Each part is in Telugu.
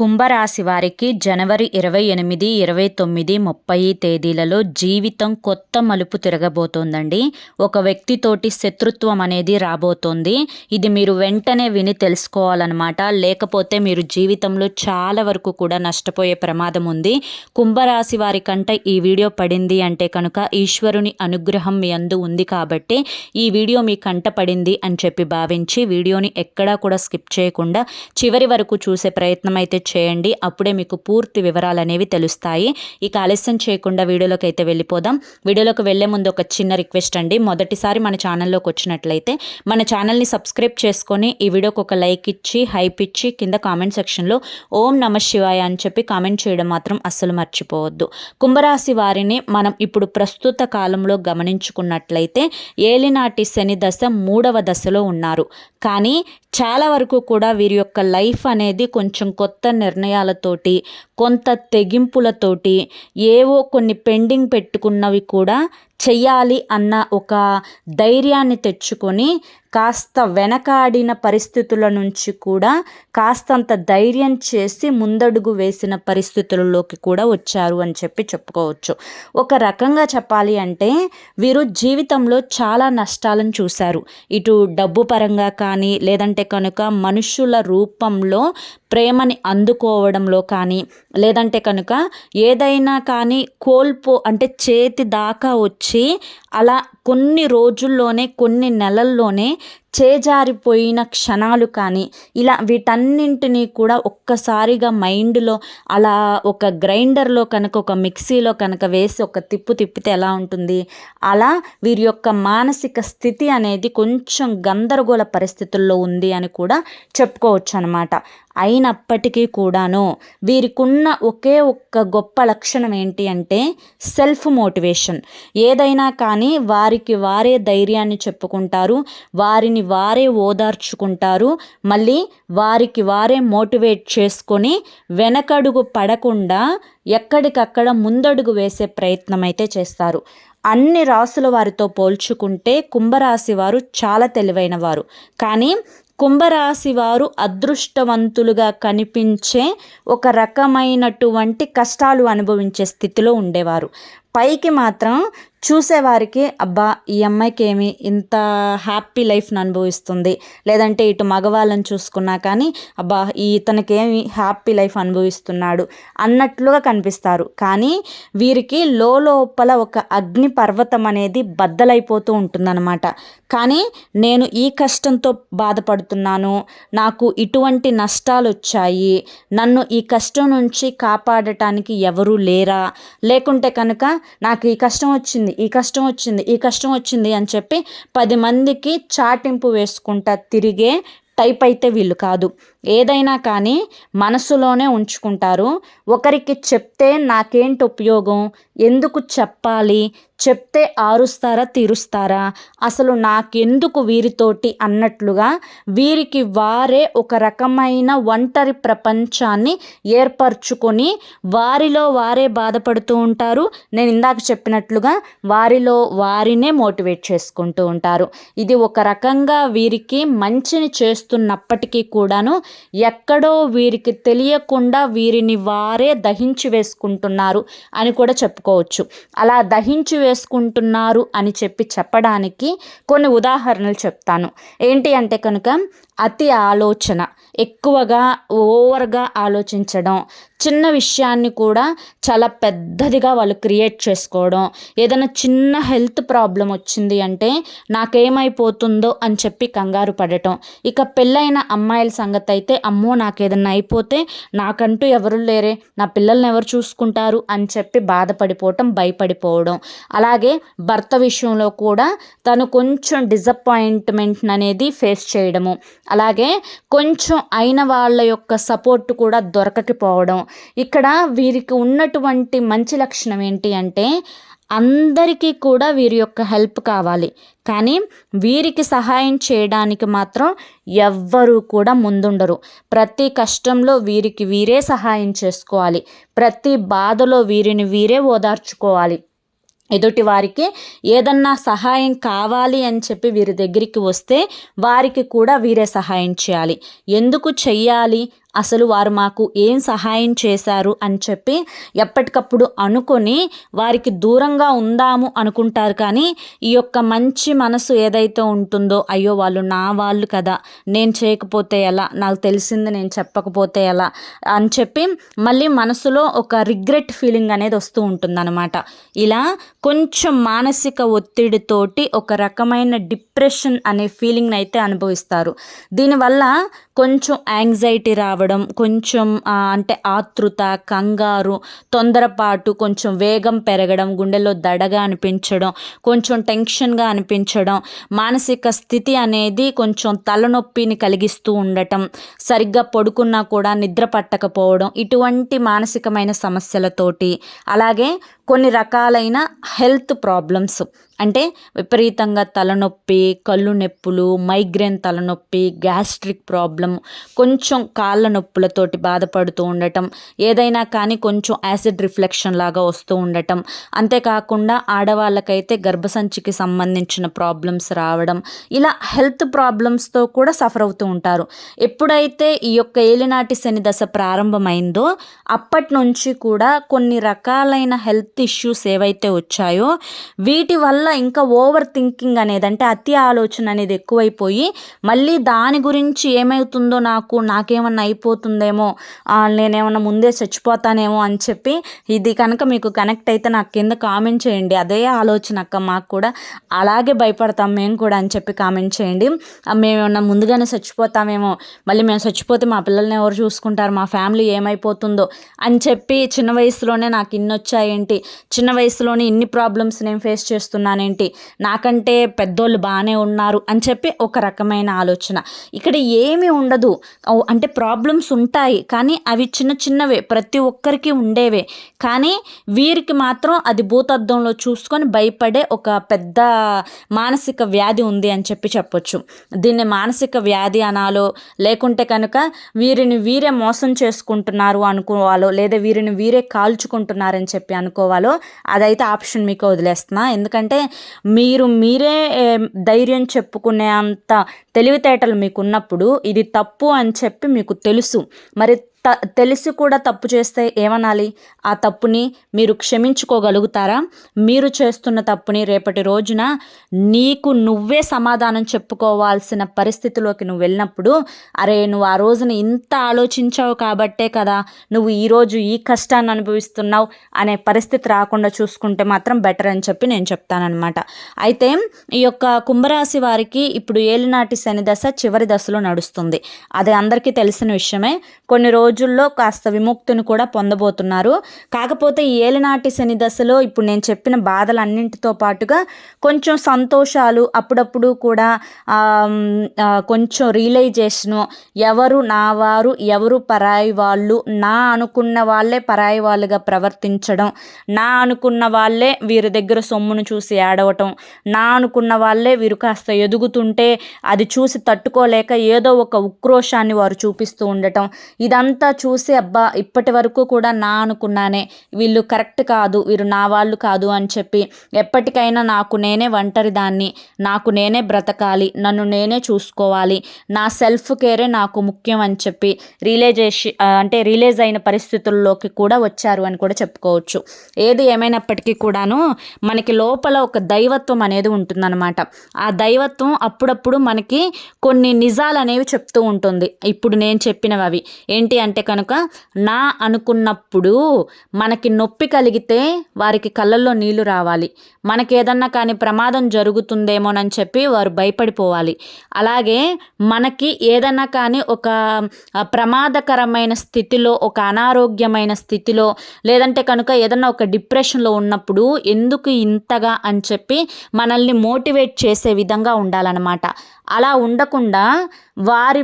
కుంభరాశి వారికి జనవరి ఇరవై ఎనిమిది ఇరవై తొమ్మిది ముప్పై తేదీలలో జీవితం కొత్త మలుపు తిరగబోతోందండి. ఒక వ్యక్తితోటి శత్రుత్వం అనేది రాబోతోంది. ఇది మీరు వెంటనే విని తెలుసుకోవాలన్నమాట. లేకపోతే మీరు జీవితంలో చాలా వరకు కూడా నష్టపోయే ప్రమాదం ఉంది. కుంభరాశి వారి కంటే ఈ వీడియో పడింది అంటే కనుక ఈశ్వరుని అనుగ్రహం మీ అందు ఉంది కాబట్టి ఈ వీడియో మీ కంట పడింది అని చెప్పి భావించి వీడియోని ఎక్కడా కూడా స్కిప్ చేయకుండా చివరి వరకు చూసే ప్రయత్నం అయితే చేయండి. అప్పుడే మీకు పూర్తి వివరాలు అనేవి తెలుస్తాయి. ఇక ఆలస్యం చేయకుండా వీడియోలోకి అయితే వెళ్ళిపోదాం. వీడియోలోకి వెళ్ళే ముందు ఒక చిన్న రిక్వెస్ట్ అండి. మొదటిసారి మన ఛానల్లోకి వచ్చినట్లయితే మన ఛానల్ని సబ్స్క్రైబ్ చేసుకొని ఈ వీడియోకి ఒక లైక్ ఇచ్చి హైప్ ఇచ్చి కింద కామెంట్ సెక్షన్లో ఓం నమ శివాయ అని చెప్పి కామెంట్ చేయడం మాత్రం అస్సలు మర్చిపోవద్దు. కుంభరాశి వారిని మనం ఇప్పుడు ప్రస్తుత కాలంలో గమనించుకున్నట్లయితే ఏలినాటి శని దశ మూడవ దశలో ఉన్నారు. కానీ చాలా వరకు కూడా వీరి యొక్క లైఫ్ అనేది కొంచెం కొత్త నిర్ణయాలతోటి కొంత తెగింపులతోటి ఏవో కొన్ని పెండింగ్ పెట్టుకున్నవి కూడా చెయ్యాలి అన్న ఒక ధైర్యాన్ని తెచ్చుకొని కాస్త వెనకాడిన పరిస్థితుల నుంచి కూడా కాస్తంత ధైర్యం చేసి ముందడుగు వేసిన పరిస్థితులలోకి కూడా వచ్చారు అని చెప్పి చెప్పుకోవచ్చు. ఒక రకంగా చెప్పాలి అంటే వీరు జీవితంలో చాలా నష్టాలను చూశారు. ఇటు డబ్బు పరంగా కానీ లేదంటే కనుక మనుషుల రూపంలో ప్రేమని అందుకోవడంలో కానీ లేదంటే కనుక ఏదైనా కానీ కోల్పో అంటే చేతి దాకా వచ్చి వచ్చి అలా కొన్ని రోజుల్లోనే కొన్ని నెలల్లోనే చేజారిపోయిన క్షణాలు కానీ ఇలా వీటన్నింటినీ కూడా ఒక్కసారిగా మైండ్లో అలా ఒక గ్రైండర్లో కనుక ఒక మిక్సీలో కనుక వేసి ఒక తిప్పు తిప్పితే ఎలా ఉంటుంది? అలా వీరి యొక్క మానసిక స్థితి అనేది కొంచెం గందరగోళ పరిస్థితుల్లో ఉంది అని కూడా చెప్పుకోవచ్చు అనమాట అయినప్పటికీ కూడాను వీరికున్న ఒకే ఒక్క గొప్ప లక్షణం ఏంటి అంటే సెల్ఫ్ మోటివేషన్. ఏదైనా కానీ వారి వారికి వారే ధైర్యాన్ని చెప్పుకుంటారు వారిని వారే ఓదార్చుకుంటారు మళ్ళీ వారికి వారే మోటివేట్ చేసుకొని వెనకడుగు పడకుండా ఎక్కడికక్కడ ముందడుగు వేసే ప్రయత్నం అయితే చేస్తారు. అన్ని రాసుల వారితో పోల్చుకుంటే కుంభరాశి వారు చాలా తెలివైన వారు. కానీ కుంభరాశి వారు అదృష్టవంతులుగా కనిపించే ఒక రకమైనటువంటి కష్టాలు అనుభవించే స్థితిలో ఉండేవారు. పైకి మాత్రం చూసేవారికి అబ్బా ఈ అమ్మాయికి ఏమి ఇంత హ్యాపీ లైఫ్ని అనుభవిస్తుంది. లేదంటే ఇటు మగవాళ్ళని చూసుకున్నా కానీ అబ్బా ఈ ఇతనికి ఏమి హ్యాపీ లైఫ్ అనుభవిస్తున్నాడు అన్నట్లుగా కనిపిస్తారు. కానీ వీరికి లోపల ఒక అగ్ని పర్వతం అనేది బద్దలైపోతూ ఉంటుందన్నమాట. కానీ నేను ఈ కష్టంతో బాధపడుతున్నాను నాకు ఇటువంటి నష్టాలు వచ్చాయి నన్ను ఈ కష్టం నుంచి కాపాడటానికి ఎవరూ లేరా? లేకుంటే కనుక నాకు ఈ కష్టం వచ్చింది ఈ కష్టం వచ్చింది ఈ కష్టం వచ్చింది అని చెప్పి పది మందికి చాటింపు వేసుకుంటా తిరిగే టైప్ అయితే వీళ్ళు కాదు. ఏదైనా కానీ మనసులోనే ఉంచుకుంటారు. ఒకరికి చెప్తే నాకేంటి ఉపయోగం? ఎందుకు చెప్పాలి? చెప్తే ఆరుస్తారా తీరుస్తారా? అసలు నాకెందుకు వీరితోటి అన్నట్లుగా వీరికి వారే ఒక రకమైన ఒంటరి ప్రపంచాన్ని ఏర్పరచుకొని వారిలో వారే బాధపడుతూ ఉంటారు. నేను ఇందాక చెప్పినట్లుగా వారిలో వారినే మోటివేట్ చేసుకుంటూ ఉంటారు. ఇది ఒక రకంగా వీరికి మంచిని చేస్తున్నప్పటికీ కూడాను ఎక్కడో వీరికి తెలియకుండా వీరిని వారే దహించి వేసుకుంటున్నారు అని కూడా చెప్పుకోవచ్చు. అలా దహించి వేసుకుంటున్నారు అని చెప్పి చెప్పడానికి కొన్ని ఉదాహరణలు చెప్తాను. ఏంటి అంటే కనుక అతి ఆలోచన ఎక్కువగా ఓవర్గా ఆలోచించడం చిన్న విషయాన్ని కూడా చాలా పెద్దదిగా వాళ్ళు క్రియేట్ చేసుకోవడం. ఏదైనా చిన్న హెల్త్ ప్రాబ్లం వచ్చింది అంటే నాకేమైపోతుందో అని చెప్పి కంగారు పడటం. ఇక పెళ్ళైన అమ్మాయిల సంగతి అయితే అమ్మో నాకేదన్నా అయిపోతే నాకంటూ ఎవరు లేరే నా పిల్లల్ని ఎవరు చూసుకుంటారు అని చెప్పి బాధపడిపోవటం భయపడిపోవడం. అలాగే భర్త విషయంలో కూడా తను కొంచెం డిసప్పాయింట్మెంట్ అనేది ఫేస్ చేయడము. అలాగే కొంచెం అయిన వాళ్ళ యొక్క సపోర్ట్ కూడా దొరకకపోవడం. ఇక్కడ వీరికి ఉన్నటువంటి మంచి లక్షణం ఏంటి అంటే అందరికీ కూడా వీరి యొక్క హెల్ప్ కావాలి. కానీ వీరికి సహాయం చేయడానికి మాత్రం ఎవ్వరూ కూడా ముందుండరు. ప్రతి కష్టంలో వీరికి వీరే సహాయం చేసుకోవాలి. ప్రతి బాధలో వీరిని వీరే ఓదార్చుకోవాలి. ఎదుటి వారికి ఏదన్నా సహాయం కావాలి అని చెప్పి వీరి దగ్గరికి వస్తే వారికి కూడా వీరే సహాయం చేయాలి. ఎందుకు చెయ్యాలి? అసలు వారు మాకు ఏం సహాయం చేశారు అని చెప్పి ఎప్పటికప్పుడు అనుకొని వారికి దూరంగా ఉందాము అనుకుంటారు. కానీ ఈ యొక్క మంచి మనసు ఏదైతే ఉంటుందో అయ్యో వాళ్ళు నా వాళ్ళు కదా నేను చేయకపోతే ఎలా నాకు తెలిసింది నేను చెప్పకపోతే ఎలా అని చెప్పి మళ్ళీ మనసులో ఒక రిగ్రెట్ ఫీలింగ్ అనేది వస్తూ ఉంటుందన్నమాట. ఇలా కొంచెం మానసిక ఒత్తిడితోటి ఒక రకమైన డిప్రెషన్ అనే ఫీలింగ్ని అయితే అనుభవిస్తారు. దీనివల్ల కొంచెం యాంగ్జైటీ రావడం కొంచెం అంటే ఆతృత కంగారు తొందరపాటు కొంచెం వేగం పెరగడం గుండెలో దడగా అనిపించడం కొంచెం టెన్షన్గా అనిపించడం మానసిక స్థితి అనేది కొంచెం తలనొప్పిని కలిగిస్తూ ఉండటం సరిగ్గా పడుకున్నా కూడా నిద్ర పట్టకపోవడం ఇటువంటి మానసికమైన సమస్యలతోటి. అలాగే కొన్ని రకాలైన హెల్త్ ప్రాబ్లమ్స్. అంటే విపరీతంగా తలనొప్పి కళ్ళు నొప్పులు మైగ్రేన్ తలనొప్పి గ్యాస్ట్రిక్ ప్రాబ్లం కొంచెం కాళ్ళ నొప్పులతోటి బాధపడుతూ ఉండటం ఏదైనా కానీ కొంచెం యాసిడ్ రిఫ్లెక్షన్ లాగా వస్తూ ఉండటం. అంతేకాకుండా ఆడవాళ్ళకైతే గర్భసంచికి సంబంధించిన ప్రాబ్లమ్స్ రావడం. ఇలా హెల్త్ ప్రాబ్లమ్స్తో కూడా సఫర్ అవుతూ ఉంటారు. ఎప్పుడైతే ఈ యొక్క ఏలినాటి శని దశ ప్రారంభమైందో అప్పటి నుంచి కూడా కొన్ని రకాలైన హెల్త్ ఇష్యూస్ ఏవైతే వచ్చాయో వీటి వల్ల ఇంకా ఓవర్ థింకింగ్ అనేది అంటే అతి ఆలోచన అనేది ఎక్కువైపోయి మళ్ళీ దాని గురించి ఏమవుతుందో నాకు నాకేమన్నా అయిపోతుందేమో నేనేమన్నా ముందే చచ్చిపోతానేమో అని చెప్పి ఇది కనుక మీకు కనెక్ట్ అయితే నాకు కింద కామెంట్ చేయండి. అదే ఆలోచన అక్క మాకు కూడా. అలాగే భయపడతాం మేము కూడా అని చెప్పి కామెంట్ చేయండి. మేమేమన్నా ముందుగానే చచ్చిపోతామేమో మళ్ళీ మేము చచ్చిపోతే మా పిల్లల్ని ఎవరు చూసుకుంటారు మా ఫ్యామిలీ ఏమైపోతుందో అని చెప్పి చిన్న వయసులోనే నాకు ఇన్ని వచ్చాయేంటి చిన్న వయసులోనే ఇన్ని ప్రాబ్లమ్స్ నేను ఫేస్ చేస్తున్నానేంటి? నాకంటే పెద్దోళ్ళు బాగానే ఉన్నారు అని చెప్పి ఒక రకమైన ఆలోచన. ఇక్కడ ఏమీ ఉండదు. అంటే ప్రాబ్లమ్స్ ఉంటాయి కానీ అవి చిన్న చిన్నవే ప్రతి ఒక్కరికి ఉండేవే. కానీ వీరికి మాత్రం అది భూతద్దంలో చూసుకొని భయపడే ఒక పెద్ద మానసిక వ్యాధి ఉంది అని చెప్పి చెప్పొచ్చు. దీన్ని మానసిక వ్యాధి అనాలో లేకుంటే కనుక వీరిని వీరే మోసం చేసుకుంటున్నారు అనుకోవాలో లేదా వీరిని వీరే కాల్చుకుంటున్నారని చెప్పి అనుకో అదైతే ఆప్షన్ మీకు వదిలేస్తున్నా. ఎందుకంటే మీరు మీరే ధైర్యం చెప్పుకునే అంత తెలివితేటలు మీకున్నప్పుడు ఇది తప్పు అని చెప్పి మీకు తెలుసు. మరి త తెలిసి కూడా తప్పు చేస్తే ఏమనాలి? ఆ తప్పుని మీరు క్షమించుకోగలుగుతారా? మీరు చేస్తున్న తప్పుని రేపటి రోజున నీకు నువ్వే సమాధానం చెప్పుకోవాల్సిన పరిస్థితిలోకి నువ్వు వెళ్ళినప్పుడు అరే నువ్వు ఆ రోజున ఇంత ఆలోచించావు కాబట్టే కదా నువ్వు ఈరోజు ఈ కష్టాన్ని అనుభవిస్తున్నావు అనే పరిస్థితి రాకుండా చూసుకుంటే మాత్రం బెటర్ అని చెప్పి నేను చెప్తానమాట అయితే ఈ యొక్క కుంభరాశి వారికి ఇప్పుడు ఏలినాటి శని దశ చివరి దశలో నడుస్తుంది. అది అందరికీ తెలిసిన విషయమే. కొన్ని రోజు రోజుల్లో కాస్త విముక్తిని కూడా పొందబోతున్నారు. కాకపోతే ఈ ఏలినాటి శని దశలో ఇప్పుడు నేను చెప్పిన బాధలన్నింటితో పాటుగా కొంచెం సంతోషాలు అప్పుడప్పుడు కూడా కొంచెం రియలైజేషను ఎవరు నా వారు ఎవరు పరాయి వాళ్ళు నా అనుకున్న వాళ్ళే పరాయి వాళ్ళుగా ప్రవర్తించడం నా అనుకున్న వాళ్ళే వీరి దగ్గర సొమ్మును చూసి ఏడవటం నా అనుకున్న వాళ్ళే వీరు కాస్త ఎదుగుతుంటే అది చూసి తట్టుకోలేక ఏదో ఒక ఉక్రోషాన్ని వారు చూపిస్తూ ఉండటం ఇదంతా అంతా చూసి అబ్బా ఇప్పటి వరకు కూడా నా అనుకున్నానే. వీళ్ళు కరెక్ట్ కాదు వీరు నా వాళ్ళు కాదు అని చెప్పి ఎప్పటికైనా నాకు నేనే ఒంటరి దాన్ని నాకు నేనే బ్రతకాలి నన్ను నేనే చూసుకోవాలి నా సెల్ఫ్ కేరే నాకు ముఖ్యం అని చెప్పి రిలేజేషన్ అంటే రిలీజ్ అయిన పరిస్థితుల్లోకి కూడా వచ్చారు అని కూడా చెప్పుకోవచ్చు. ఏది ఏమైనప్పటికీ కూడాను మనకి లోపల ఒక దైవత్వం అనేది ఉంటుందన్నమాట. ఆ దైవత్వం అప్పుడప్పుడు మనకి కొన్ని నిజాలు అనేవి చెప్తూ ఉంటుంది. ఇప్పుడు నేను చెప్పినవి అవి. ఏంటి అంటే అంటే కనుక నా అనుకున్నప్పుడు మనకి నొప్పి కలిగితే వారికి కళ్ళల్లో నీళ్ళు రావాలి. మనకి ఏదన్నా కానీ ప్రమాదం జరుగుతుందేమోనని చెప్పి వారు భయపడిపోవాలి. అలాగే మనకి ఏదన్నా కానీ ఒక ప్రమాదకరమైన స్థితిలో ఒక అనారోగ్యమైన స్థితిలో లేదంటే కనుక ఏదన్నా ఒక డిప్రెషన్లో ఉన్నప్పుడు ఎందుకు ఇంతగా అని చెప్పి మనల్ని మోటివేట్ చేసే విధంగా ఉండాలన్నమాట. అలా ఉండకుండా వారి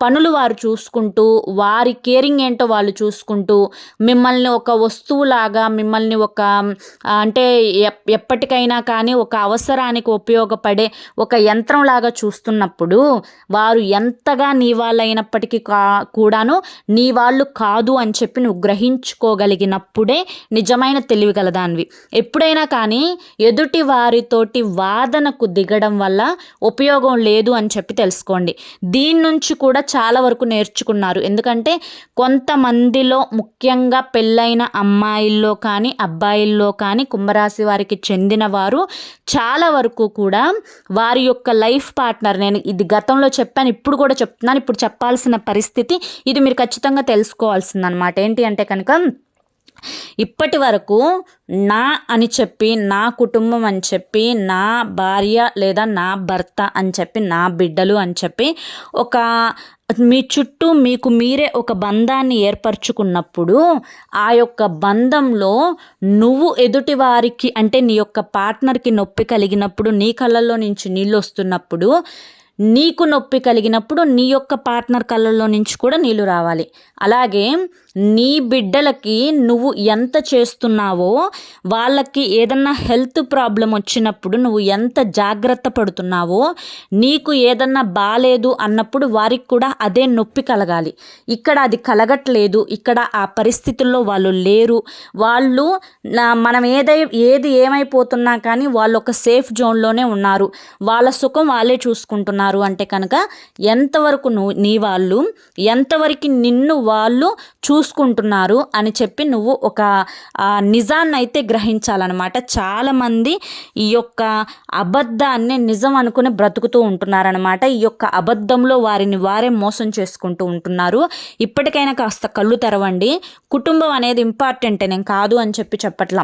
పనులు వారు చూసుకుంటూ వారి కేరింగ్ ఏంటో వాళ్ళు చూసుకుంటూ మిమ్మల్ని ఒక వస్తువులాగా మిమ్మల్ని ఒక అంటే ఎప్పటికైనా కానీ ఒక అవసరానికి ఉపయోగపడే ఒక యంత్రంలాగా చూస్తున్నప్పుడు వారు ఎంతగా నీ వాళ్ళైనప్పటికీ కా కూడాను నీ వాళ్ళు కాదు అని చెప్పి నువ్వు గ్రహించుకోగలిగినప్పుడే నిజమైన తెలివిగలదానివి ఎప్పుడైనా కానీ ఎదుటి వారితోటి వాదనకు దిగడం వల్ల ఉపయోగం లేదు అని చెప్పి తెలుసుకోండి. దీని నుంచి కూడా చాలా వరకు నేర్చుకున్నారు. ఎందుకంటే కొంతమందిలో ముఖ్యంగా పెళ్ళైన అమ్మాయిల్లో కానీ అబ్బాయిల్లో కానీ కుంభరాశి వారికి చెందిన వారు చాలా వరకు కూడా వారి యొక్క లైఫ్ పార్ట్నర్ నేను ఇది గతంలో చెప్పాను ఇప్పుడు కూడా చెప్తున్నాను ఇప్పుడు చెప్పాల్సిన పరిస్థితి ఇది మీరు ఖచ్చితంగా తెలుసుకోవాల్సింది అనమాట ఏంటి అంటే కనుక ఇప్పటి వరకు నా అని చెప్పి నా కుటుంబం అని చెప్పి నా భార్య లేదా నా భర్త అని చెప్పి నా బిడ్డలు అని చెప్పి ఒక మీ చుట్టూ మీకు మీరే ఒక బంధాన్ని ఏర్పరచుకున్నప్పుడు ఆ యొక్క బంధంలో నువ్వు ఎదుటి వారికి అంటే నీ యొక్క పార్ట్నర్కి నొప్పి కలిగినప్పుడు నీ కళ్ళల్లో నుంచి నీళ్ళు వస్తున్నప్పుడు నీకు నొప్పి కలిగినప్పుడు నీ యొక్క పార్ట్నర్ కళ్ళల్లో నుంచి కూడా నీళ్ళు రావాలి. అలాగే నీ బిడ్డలకి నువ్వు ఎంత చేస్తున్నావో వాళ్ళకి ఏదన్నా హెల్త్ ప్రాబ్లం వచ్చినప్పుడు నువ్వు ఎంత జాగ్రత్త పడుతున్నావో నీకు ఏదన్నా బాగాలేదు అన్నప్పుడు వారికి కూడా అదే నొప్పి కలగాలి. ఇక్కడ అది కలగట్లేదు. ఇక్కడ ఆ పరిస్థితుల్లో వాళ్ళు లేరు. వాళ్ళు మనం ఏదై ఏది ఏమైపోతున్నా కానీ వాళ్ళు ఒక సేఫ్ జోన్లోనే ఉన్నారు. వాళ్ళ సుఖం వాళ్ళే చూసుకుంటున్నారు అంటే కనుక ఎంతవరకు నువ్వు నీ వాళ్ళు ఎంతవరకు నిన్ను వాళ్ళు చూ చూసుకుంటున్నారు అని చెప్పి నువ్వు ఒక నిజాన్ని అయితే గ్రహించాలన్నమాట. చాలామంది ఈ యొక్క అబద్ధాన్ని నిజం అనుకుని బ్రతుకుతూ ఉంటున్నారనమాట ఈ యొక్క అబద్ధంలో వారిని వారే మోసం చేసుకుంటూ ఉంటున్నారు. ఇప్పటికైనా కాస్త కళ్ళు తెరవండి. కుటుంబం అనేది ఇంపార్టెంటే నేను కాదు అని చెప్పి చెప్పట్లా.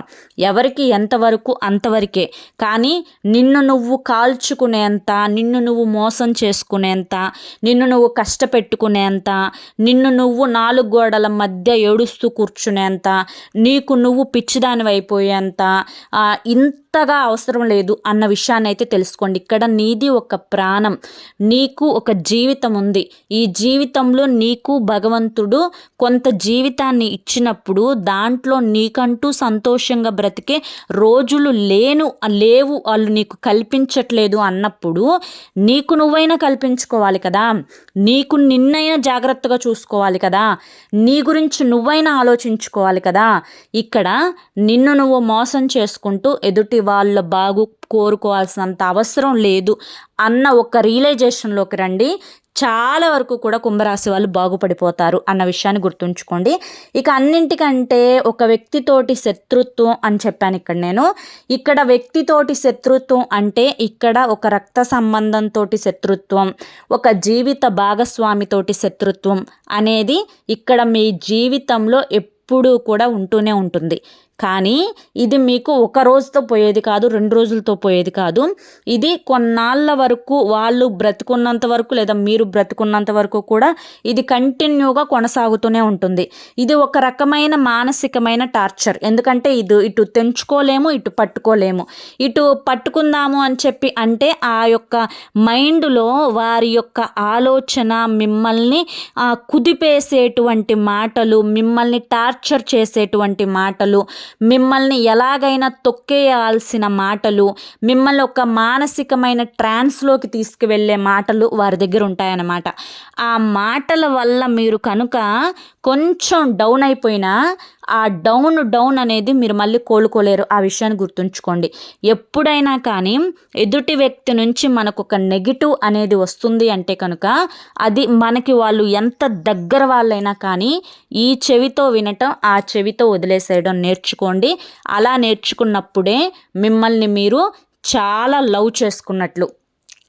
ఎవరికి ఎంతవరకు అంతవరకే. కానీ నిన్ను నువ్వు కాల్చుకునేంత నిన్ను నువ్వు మోసం చేసుకునేంత నిన్ను నువ్వు కష్టపెట్టుకునేంత నిన్ను నువ్వు నాలుగు గోడల మధ్య మధ్య ఏడుస్తూ కూర్చునేంత నీకు నువ్వు పిచ్చిదానివైపోయేంత ఇంతగా అవసరం లేదు అన్న విషయాన్ని అయితే తెలుసుకోండి. ఇక్కడ నీది ఒక ప్రాణం నీకు ఒక జీవితం ఉంది ఈ జీవితంలో నీకు భగవంతుడు కొంత జీవితాన్ని ఇచ్చినప్పుడు దాంట్లో నీకంటూ సంతోషంగా బ్రతికే రోజులు లేను లేవు వాళ్ళు నీకు కల్పించట్లేదు అన్నప్పుడు నీకు నువ్వైనా కల్పించుకోవాలి కదా. నీకు నిన్నైనా జాగ్రత్తగా చూసుకోవాలి కదా. నీ గురించి నువ్వైనా ఆలోచించుకోవాలి కదా. ఇక్కడ నిన్ను నువ్వు మోసం చేసుకుంటూ ఎదుటి వాళ్ళ బాగు కోరుకోవాల్సినంత అవసరం లేదు అన్న ఒక రియలైజేషన్లోకి రండి. చాలా వరకు కూడా కుంభరాశి వాళ్ళు బాగుపడిపోతారు అన్న విషయాన్ని గుర్తుంచుకోండి. ఇక అన్నింటికంటే ఒక వ్యక్తితోటి శత్రుత్వం అని చెప్పాను ఇక్కడ నేను. ఇక్కడ వ్యక్తితోటి శత్రుత్వం అంటే ఇక్కడ ఒక రక్త సంబంధంతో శత్రుత్వం ఒక జీవిత భాగస్వామితోటి శత్రుత్వం అనేది ఇక్కడ మీ జీవితంలో ఎప్పుడూ కూడా ఉంటూనే ఉంటుంది. కానీ ఇది మీకు ఒక రోజుతో పోయేది కాదు రెండు రోజులతో పోయేది కాదు. ఇది కొన్నాళ్ళ వరకు వాళ్ళు బ్రతుకున్నంత వరకు లేదా మీరు బ్రతుకున్నంత వరకు కూడా ఇది కంటిన్యూగా కొనసాగుతూనే ఉంటుంది. ఇది ఒక రకమైన మానసికమైన టార్చర్. ఎందుకంటే ఇది ఇటు తెంచుకోలేము ఇటు పట్టుకోలేము. ఇటు పట్టుకుందాము అని చెప్పి అంటే ఆ యొక్క మైండ్లో వారి యొక్క ఆలోచన మిమ్మల్ని కుదిపేసేటువంటి మాటలు మిమ్మల్ని టార్చర్ చేసేటువంటి మాటలు మిమ్మల్ని ఎలాగైనా తొక్కేయాల్సిన మాటలు మిమ్మల్ని ఒక మానసికమైన ట్రాన్స్లోకి తీసుకువెళ్ళే మాటలు వారి దగ్గర ఉంటాయన్నమాట. ఆ మాటల వల్ల మీరు కనుక కొంచెం డౌన్ అయిపోయినా ఆ డౌన్ డౌన్ అనేది మీరు మళ్ళీ కోలుకోలేరు. ఆ విషయాన్ని గుర్తుంచుకోండి. ఎప్పుడైనా కానీ ఎదుటి వ్యక్తి నుంచి మనకు ఒక నెగిటివ్ అనేది వస్తుంది అంటే కనుక అది మనకి వాళ్ళు ఎంత దగ్గర వాళ్ళైనా కానీ ఈ చెవితో వినటం ఆ చెవితో వదిలేసేయడం నేర్చుకోండి. అలా నేర్చుకున్నప్పుడే మిమ్మల్ని మీరు చాలా లవ్ చేసుకున్నట్లు.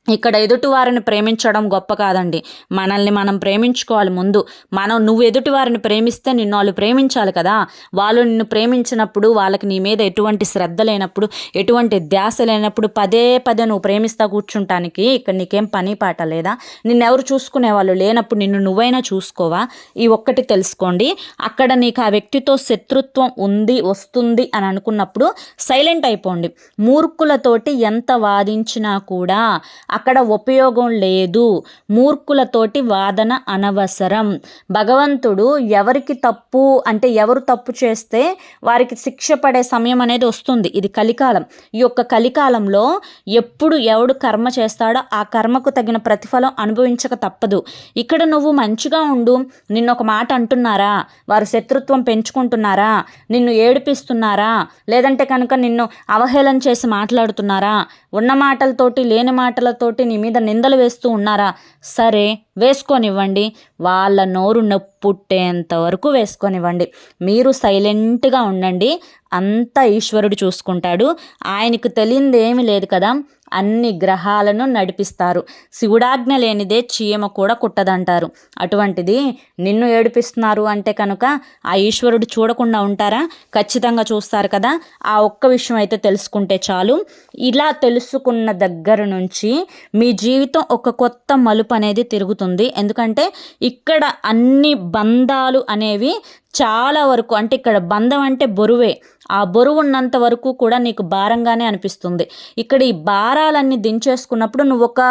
ఇక్కడ ఎదుటివారిని ప్రేమించడం గొప్ప కాదండి. మనల్ని మనం ప్రేమించుకోవాలి ముందు. మనం నువ్వు ఎదుటివారిని ప్రేమిస్తే నిన్ను వాళ్ళు ప్రేమించాలి కదా. వాళ్ళు నిన్ను ప్రేమించినప్పుడు వాళ్ళకి నీ మీద ఎటువంటి శ్రద్ధ లేనప్పుడు ఎటువంటి ధ్యాస లేనప్పుడు పదే పదే నువ్వు ప్రేమిస్తా కూర్చుంటానికి ఇక్కడ నీకేం పని పాట లేదా? నిన్నెవరు చూసుకునే వాళ్ళు లేనప్పుడు నిన్ను నువ్వైనా చూసుకోవా? ఈ ఒక్కటి తెలుసుకోండి. అక్కడ నీకు ఆ వ్యక్తితో శత్రుత్వం ఉంది వస్తుంది అని అనుకున్నప్పుడు సైలెంట్ అయిపోండి. మూర్ఖులతోటి ఎంత వాదించినా కూడా అక్కడ ఉపయోగం లేదు. మూర్ఖులతోటి వాదన అనవసరం. భగవంతుడు ఎవరికి తప్పు అంటే ఎవరు తప్పు చేస్తే వారికి శిక్ష పడే సమయం అనేది వస్తుంది. ఇది కలికాలం. ఈ యొక్క కలికాలంలో ఎప్పుడు ఎవడు కర్మ చేస్తాడో ఆ కర్మకు తగిన ప్రతిఫలం అనుభవించక తప్పదు. ఇక్కడ నువ్వు మంచిగా ఉండు. నిన్న ఒక మాట అంటున్నారా? వారు శత్రుత్వం పెంచుకుంటున్నారా? నిన్ను ఏడిపిస్తున్నారా? లేదంటే కనుక నిన్ను అవహేళన చేసి మాట్లాడుతున్నారా? ఉన్న మాటలతోటి లేని మాటలతో వాళ్ళతోటి నీ మీద నిందలు వేస్తూ ఉన్నారా? సరే వేసుకొనివ్వండి. వాళ్ళ నోరు నొప్పుట్టేంత వరకు వేసుకొనివ్వండి. మీరు సైలెంట్గా ఉండండి. అంతా ఈశ్వరుడు చూసుకుంటాడు. ఆయనకు తెలియంది ఏమీ లేదు కదా. అన్ని గ్రహాలను నడిపిస్తారు. శివుడాజ్ఞ లేనిదే చీమ కూడా కుట్టదంటారు. అటువంటిది నిన్ను ఏడిపిస్తున్నారు అంటే కనుక ఆ ఈశ్వరుడు చూడకుండా ఉంటారా? ఖచ్చితంగా చూస్తారు కదా. ఆ ఒక్క విషయం అయితే తెలుసుకుంటే చాలు. ఇలా తెలుసుకున్న దగ్గర నుంచి మీ జీవితం ఒక కొత్త మలుపు అనేది తిరుగుతుంది. ఎందుకంటే ఇక్కడ అన్ని బంధాలు అనేవి చాలా వరకు అంటే ఇక్కడ బంధం అంటే బరువే. ఆ బరువు ఉన్నంత వరకు కూడా నీకు భారంగానే అనిపిస్తుంది. ఇక్కడ ఈ భారాలన్నీ దించేసుకున్నప్పుడు నువ్వు ఒక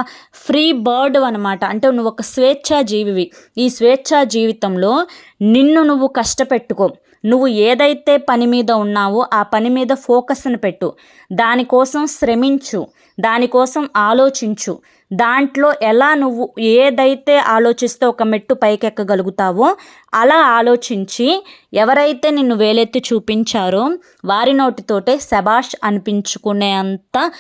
ఫ్రీ బర్డ్ అనమాట అంటే నువ్వు ఒక స్వేచ్ఛా జీవివి ఈ స్వేచ్ఛా జీవితంలో నిన్ను నువ్వు కష్టపెట్టుకో. నువ్వు ఏదైతే పని మీద ఉన్నావో ఆ పని మీద ఫోకస్ని పెట్టు. దానికోసం శ్రమించు. దానికోసం ఆలోచించు. దాంట్లో ఎలా నువ్వు ఏదైతే ఆలోచిస్తే ఒక మెట్టు పైకెక్కగలుగుతావో అలా ఆలోచించి ఎవరైతే నిన్ను వేలెత్తి చూపించారో వారి నోటితోటే శబాష్ అనిపించుకునే అంత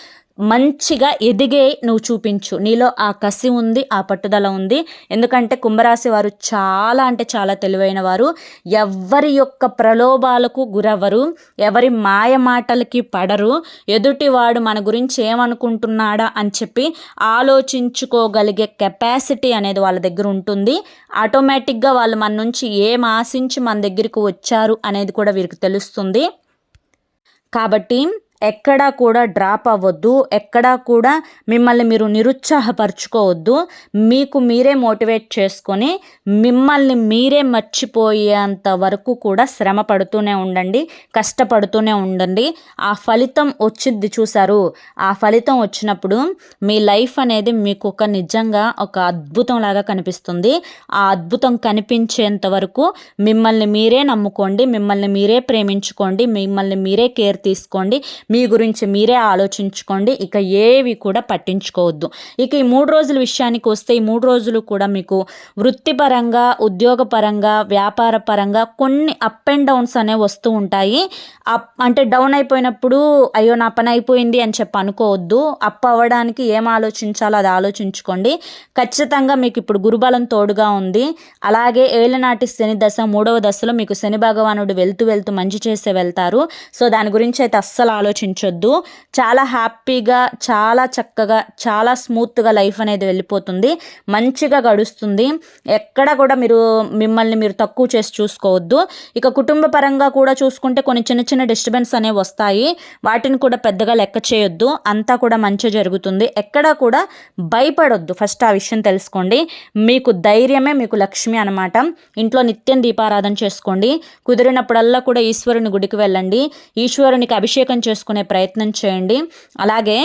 మంచిగా ఎదిగే నువ్వు చూపించు. నీలో ఆ కసి ఉంది ఆ పట్టుదల ఉంది. ఎందుకంటే కుంభరాశి వారు చాలా అంటే చాలా తెలివైన వారు. ఎవరి యొక్క ప్రలోభాలకు గురవ్వరు. ఎవరి మాయ మాటలకి పడరు. ఎదుటివాడు మన గురించి ఏమనుకుంటున్నాడా అని చెప్పి ఆలోచించుకోగలిగే కెపాసిటీ అనేది వాళ్ళ దగ్గర ఉంటుంది. ఆటోమేటిక్గా వాళ్ళు మన నుంచి ఏం ఆశించి మన దగ్గరికి వచ్చారు అనేది కూడా వీరికి తెలుస్తుంది. కాబట్టి ఎక్కడా కూడా డ్రాప్ అవ్వద్దు ఎక్కడా కూడా మిమ్మల్ని మీరు నిరుత్సాహపరచుకోవద్దు. మీకు మీరే మోటివేట్ చేసుకొని మిమ్మల్ని మీరే మర్చిపోయేంత వరకు కూడా శ్రమ పడుతూనే ఉండండి కష్టపడుతూనే ఉండండి. ఆ ఫలితం వచ్చింది చూసారు ఆ ఫలితం వచ్చినప్పుడు మీ లైఫ్ అనేది మీకు ఒక నిజంగా ఒక అద్భుతం లాగా కనిపిస్తుంది. ఆ అద్భుతం కనిపించేంత వరకు మిమ్మల్ని మీరే నమ్ముకోండి మిమ్మల్ని మీరే ప్రేమించుకోండి మిమ్మల్ని మీరే కేర్ తీసుకోండి మీ గురించి మీరే ఆలోచించుకోండి. ఇక ఏవి కూడా పట్టించుకోవద్దు. ఇక ఈ మూడు రోజుల విషయానికి వస్తే ఈ మూడు రోజులు కూడా మీకు వృత్తిపరంగా ఉద్యోగపరంగా వ్యాపార పరంగా కొన్ని అప్ అండ్ డౌన్స్ అనేవి వస్తూ ఉంటాయి. అప్ అంటే డౌన్ అయిపోయినప్పుడు అయ్యో నా పని అయిపోయింది అని చెప్పి అనుకోవద్దు. అప్ అవ్వడానికి ఏం ఆలోచించాలో అది ఆలోచించుకోండి. ఖచ్చితంగా మీకు ఇప్పుడు గురుబలం తోడుగా ఉంది. అలాగే ఏళ్ళనాటి శని దశ మూడవ దశలో మీకు శని భగవానుడు వెళ్తూ వెళ్తూ మంచి చేసే వెళ్తారు. సో దాని గురించి అయితే అస్సలు ఆలోచన ఆలోచించొద్దు. చాలా హ్యాపీగా చాలా చక్కగా చాలా స్మూత్గా లైఫ్ అనేది వెళ్ళిపోతుంది. మంచిగా గడుస్తుంది. ఎక్కడ కూడా మీరు మిమ్మల్ని మీరు తక్కువ చేసి చూసుకోవద్దు. ఇక కుటుంబ పరంగా కూడా చూసుకుంటే కొన్ని చిన్న చిన్న డిస్టర్బెన్స్ అనేవి వస్తాయి. వాటిని కూడా పెద్దగా లెక్క చేయొద్దు. అంతా కూడా మంచి జరుగుతుంది. ఎక్కడా కూడా భయపడొద్దు. ఫస్ట్ ఆ విషయం తెలుసుకోండి. మీకు ధైర్యమే మీకు లక్ష్మి అనమాట ఇంట్లో నిత్యం దీపారాధన చేసుకోండి. కుదిరినప్పుడల్లా కూడా ఈశ్వరుని గుడికి వెళ్ళండి. ఈశ్వరునికి అభిషేకం చేసుకోండి. చేసుకునే ప్రయత్నం చేయండి. అలాగే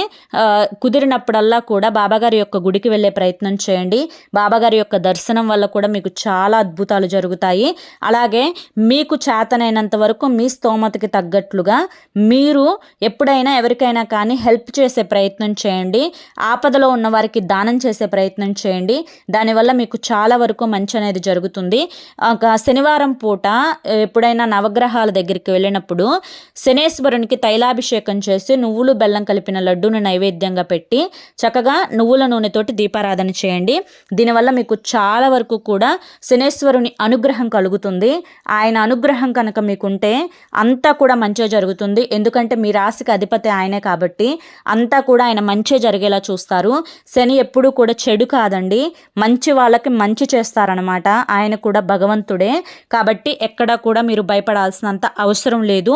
కుదిరినప్పుడల్లా కూడా బాబాగారి యొక్క గుడికి వెళ్ళే ప్రయత్నం చేయండి. బాబాగారి యొక్క దర్శనం వల్ల కూడా మీకు చాలా అద్భుతాలు జరుగుతాయి. అలాగే మీకు చేతనైనంత వరకు మీ స్తోమతకి తగ్గట్లుగా మీరు ఎప్పుడైనా ఎవరికైనా కానీ హెల్ప్ చేసే ప్రయత్నం చేయండి. ఆపదలో ఉన్న వారికి దానం చేసే ప్రయత్నం చేయండి. దానివల్ల మీకు చాలా వరకు మంచి అనేది జరుగుతుంది. శనివారం పూట ఎప్పుడైనా నవగ్రహాల దగ్గరికి వెళ్ళినప్పుడు శనేశ్వరునికి తైలాభిషేకం అభిషేకం చేసి నువ్వులు బెల్లం కలిపిన లడ్డూను నైవేద్యంగా పెట్టి చక్కగా నువ్వుల నూనెతోటి దీపారాధన చేయండి. దీనివల్ల మీకు చాలా వరకు కూడా శనేశ్వరుని అనుగ్రహం కలుగుతుంది. ఆయన అనుగ్రహం కనుక మీకుంటే అంతా కూడా మంచిగా జరుగుతుంది. ఎందుకంటే మీ రాశికి అధిపతి ఆయనే కాబట్టి అంతా కూడా ఆయన మంచి జరిగేలా చూస్తారు. శని ఎప్పుడూ కూడా చెడు కాదండి. మంచి వాళ్ళకి మంచి చేస్తారనమాట ఆయన కూడా భగవంతుడే. కాబట్టి ఎక్కడా కూడా మీరు భయపడాల్సినంత అవసరం లేదు.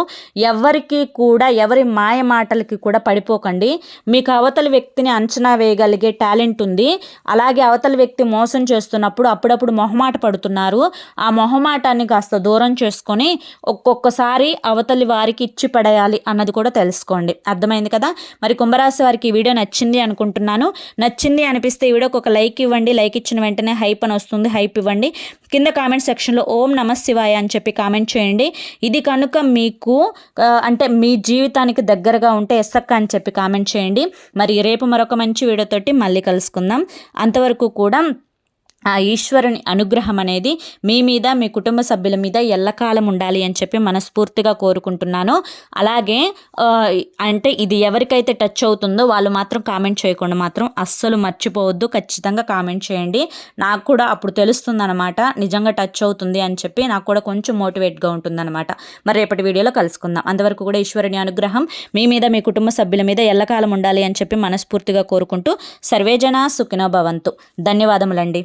ఎవరికి కూడా ఎవరి మాయ మాటలకి కూడా పడిపోకండి. మీకు అవతల వ్యక్తిని అంచనా వేయగలిగే టాలెంట్ ఉంది. అలాగే అవతల వ్యక్తి మోసం చేస్తున్నప్పుడు అప్పుడప్పుడు మొహమాట పడుతున్నారు. ఆ మొహమాటాన్ని కాస్త దూరం చేసుకొని ఒక్కొక్కసారి అవతలి వారికి ఇచ్చి పడేయాలి అన్నది కూడా తెలుసుకోండి. అర్థమైంది కదా? మరి కుంభరాశి వారికి ఈ వీడియో నచ్చింది అనుకుంటున్నాను. నచ్చింది అనిపిస్తే ఈ వీడియోకి ఒక లైక్ ఇవ్వండి. లైక్ ఇచ్చిన వెంటనే హైప్ అని వస్తుంది. హైప్ ఇవ్వండి. కింద కామెంట్ సెక్షన్లో ఓం నమ శివాయ అని చెప్పి కామెంట్ చేయండి. ఇది కనుక మీకు అంటే మీ జీవితానికి మీకు దగ్గరగా ఉంటే ఎస్సక్క అని చెప్పి కామెంట్ చేయండి. మరి రేపు మరొక మంచి వీడియోతోటి మళ్ళీ కలుసుకుందాం. అంతవరకు కూడా ఆ ఈశ్వరుని అనుగ్రహం అనేది మీ మీద మీ కుటుంబ సభ్యుల మీద ఎల్లకాలం ఉండాలి అని చెప్పి మనస్ఫూర్తిగా కోరుకుంటున్నాను. అలాగే అంటే ఇది ఎవరికైతే టచ్ అవుతుందో వాళ్ళు మాత్రం కామెంట్ చేయకుండా మాత్రం అస్సలు మర్చిపోవద్దు. ఖచ్చితంగా కామెంట్ చేయండి. నాకు కూడా అప్పుడు తెలుస్తుంది అనమాట నిజంగా టచ్ అవుతుంది అని చెప్పి నాకు కూడా కొంచెం మోటివేట్గా ఉంటుందన్నమాట. మరి రేపటి వీడియోలో కలుసుకుందాం. అంతవరకు కూడా ఈశ్వరుని అనుగ్రహం మీ మీద మీ కుటుంబ సభ్యుల మీద ఎల్లకాలం ఉండాలి అని చెప్పి మనస్ఫూర్తిగా కోరుకుంటూ సర్వేజన సుఖినో భవంతు. ధన్యవాదములండి.